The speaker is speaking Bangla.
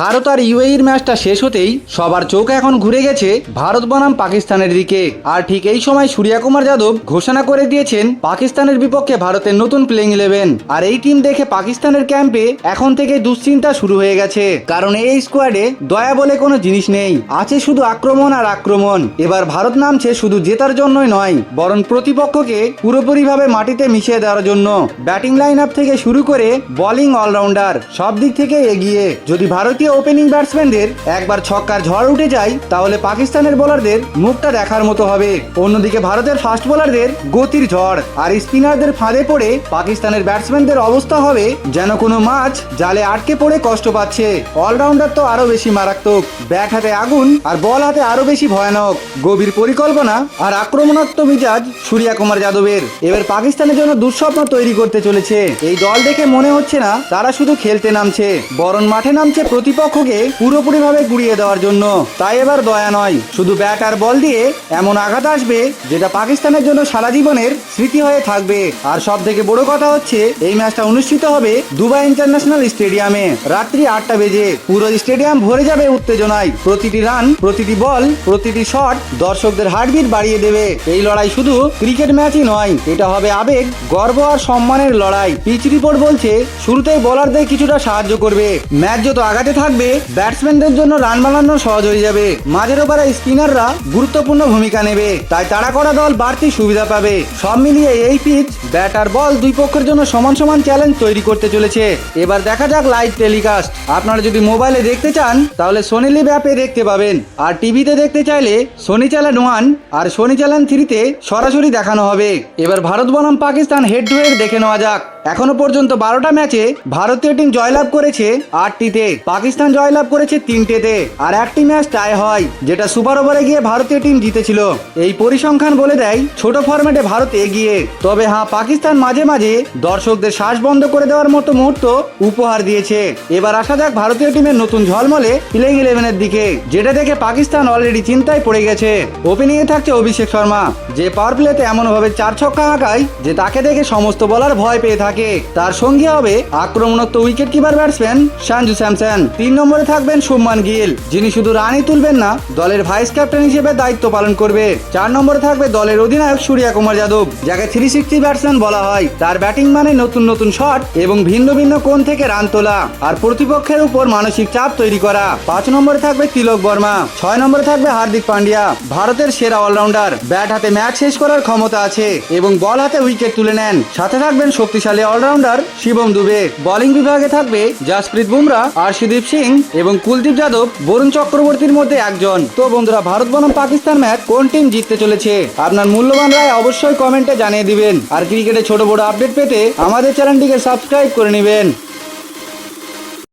ভারত আর ইউএইর ম্যাচটা শেষ হতেই সবার চোখ এখন ঘুরে গেছে ভারত বনাম পাকিস্তানের দিকে। আর ঠিক এই সময় সূর্যা কুমার যাদব ঘোষণা করে দিয়েছেন পাকিস্তানের বিপক্ষে ভারতের নতুন প্লেইং ইলেভেন আর এই টিম দেখে পাকিস্তানের ক্যাম্পে এখন থেকে দুশ্চিন্তা শুরু হয়ে গেছে। কারণ এই স্কোয়াডে দয়া বলে কোনো জিনিস নেই। আছে শুধু আক্রমণ আর আক্রমণ। এবার ভারত নামছে শুধু জেতার জন্যই নয়, বরং প্রতিপক্ষকে পুরোপুরিভাবে মাটিতে মিশিয়ে দেওয়ার জন্য। ব্যাটিং লাইন আপ থেকে শুরু করে বোলিং অলরাউন্ডার সব দিক থেকে এগিয়ে। যদি ভারতীয় ওপেনিং ব্যাটসম্যানদের একবার ছক্কার ঝড় উঠে যায়, তাহলে পাকিস্তানের বোলারদের মুখটা দেখার মতো হবে। অন্যদিকে ভারতের ফাস্ট বোলারদের গতির ঝড়, আর স্পিনারদের ফাঁদে পড়ে পাকিস্তানের ব্যাটসম্যানদের অবস্থা হবে যেন কোনো মাছ জালে আটকে পড়ে কষ্ট পাচ্ছে। অলরাউন্ডার তো আরও বেশি মারাত্মক। ব্যাট হাতে আগুন আর বল হাতে আরও বেশি ভয়ানক। গভীর পরিকল্পনা আর আক্রমণাত্মক মিজাজ সূর্যা কুমার যাদবের। এবার পাকিস্তানের জন্য দুঃস্বপ্ন তৈরি করতে চলেছে। এই দল দেখে মনে হচ্ছে না তারা শুধু খেলতে নামছে, বরং মাঠে নামছে প্রতিপক্ষকে পুরোপুরিভাবে গুড়িয়ে দেওয়ার জন্য। তাই এবার দয়া নয়। শুধু ব্যাট আর বল দিয়ে এমন আঘাত আসবে, যেটা পাকিস্তানের জন্য সারা জীবনের স্মৃতি হয়ে থাকবে। আর সব থেকে বড় কথা হচ্ছে, এই ম্যাচটা অনুষ্ঠিত হবে দুবাই ইন্টারন্যাশনাল স্টেডিয়ামে। রাত্রি আটটা বেজে। পুরো স্টেডিয়াম ভরে যাবে উত্তেজনায়। প্রতিটি রান, প্রতিটি বল, প্রতিটি শট দর্শকদের হার্টবিট বাড়িয়ে দেবে। এই লড়াই শুধু ক্রিকেট ম্যাচই নয়, এটা হবে আবেগ, গর্ব আর সম্মানের লড়াই। পিচ রিপোর্ট বলছে, শুরুতেই বোলারদের কিছুটা সাহায্য করবে। ম্যাচ যত আগাতে থাকবে ব্যাটসম্যানদের জন্য রান বানানো সহজ হয়ে যাবে। মাঝের ওভারে স্পিনাররা গুরুত্বপূর্ণ ভূমিকা নেবে। তাই তাড়া করা দল বাড়তি সুবিধা পাবে। সব মিলিয়ে এই পিচ ব্যাট আর বল দুই পক্ষের জন্য সমান সমান চ্যালেঞ্জ তৈরি করতে চলেছে। এবার দেখা যাক লাইভ টেলিকাস্ট আপনারা যদি মোবাইলে দেখতে চান, তাহলে সোনি লিভ অ্যাপে দেখতে পাবেন। আর টিভিতে দেখতে চাইলে সোনি চ্যানেল ওয়ান আর সোনি চ্যানেল থ্রিতে সরাসরি দেখানো হবে। এবার ভারত বনাম পাকিস্তান হেড টু হেড দেখে নেওয়া যাক। এখনও পর্যন্ত বারোটা ম্যাচে ভারতীয় টিম জয়লাভ করেছে আটটিতে। পাকিস্তান জয়লাভ করেছে তিনটেতে। আর একটি ম্যাচ টাই হয়, যেটা সুপার ওভারে গিয়ে ভারতীয় টিম জিতেছিল। এই পরিসংখ্যান বলে দেয়, ছোট ফরম্যাটে ভারত এগিয়ে। তবে হ্যাঁ পাকিস্তান মাঝে মাঝে দর্শকদের শ্বাস বন্ধ করে দেওয়ার মতো মুহূর্ত উপহার দিয়েছে। এবার আসা যাক ভারতীয় টিমের নতুন ঝলমলে প্লেইং ইলেভেনের দিকে, যেটা দেখে পাকিস্তান অলরেডি চিন্তায় পড়ে গেছে। ওপেনিং এ থাকছে অভিষেক শর্মা। যে পাওয়ার প্লেতে এমন ভাবে চার ছক্কা আঁকায়, যে তাকে দেখে সমস্ত বলার ভয় পেয়ে থাকে। তার সঙ্গী হবে আক্রমণাত্মক wicket keeper batsman Sanju Samson. তিন নম্বরে থাকবেন শুভমান গিল, যিনি শুধু রানই তুলবেন না, দলের ভাইস ক্যাপ্টেন হিসেবে দায়িত্ব পালন করবে। চার নম্বরে থাকবে দলের অধিনায়ক সূর্যা কুমার যাদব, যাকে থ্রি সিক্সটি ব্যাটসম্যান বলা হয়। তার ব্যাটিং মানে নতুন নতুন শট এবং ভিন্ন ভিন্ন কোণ থেকে রান তোলা, আর প্রতিপক্ষের উপর মানসিক চাপ তৈরি করা। পাঁচ নম্বরে থাকবে তিলক বর্মা, ছয় নম্বরে থাকবে হার্দিক পান্ডিয়া। ভারতের সেরা অলরাউন্ডার ব্যাট হাতে ম্যাচ শেষ করার ক্ষমতা আছে এবং বল হাতে উইকেট তুলে নেন। সাথে থাকবেন শক্তিশালী অলরাউন্ডার শিবম দুবে। বোলিং বিভাগে থাকবে জাসপ্রীত বুমরা, আরশিদীপ সিং এবং কুলদীপ যাদব। বরুণ চক্রবর্তীর মধ্যে একজন। তো বন্ধুরা, ভারত বনাম পাকিস্তান ম্যাচ কোন টিম জিততে চলেছে? আপনার মূল্যবান রায় অবশ্যই কমেন্টে জানিয়ে দিবেন। আর ক্রিকেটে ছোট বড় আপডেট পেতে আমাদের চ্যানেলটিকে সাবস্ক্রাইব করে নেবেন।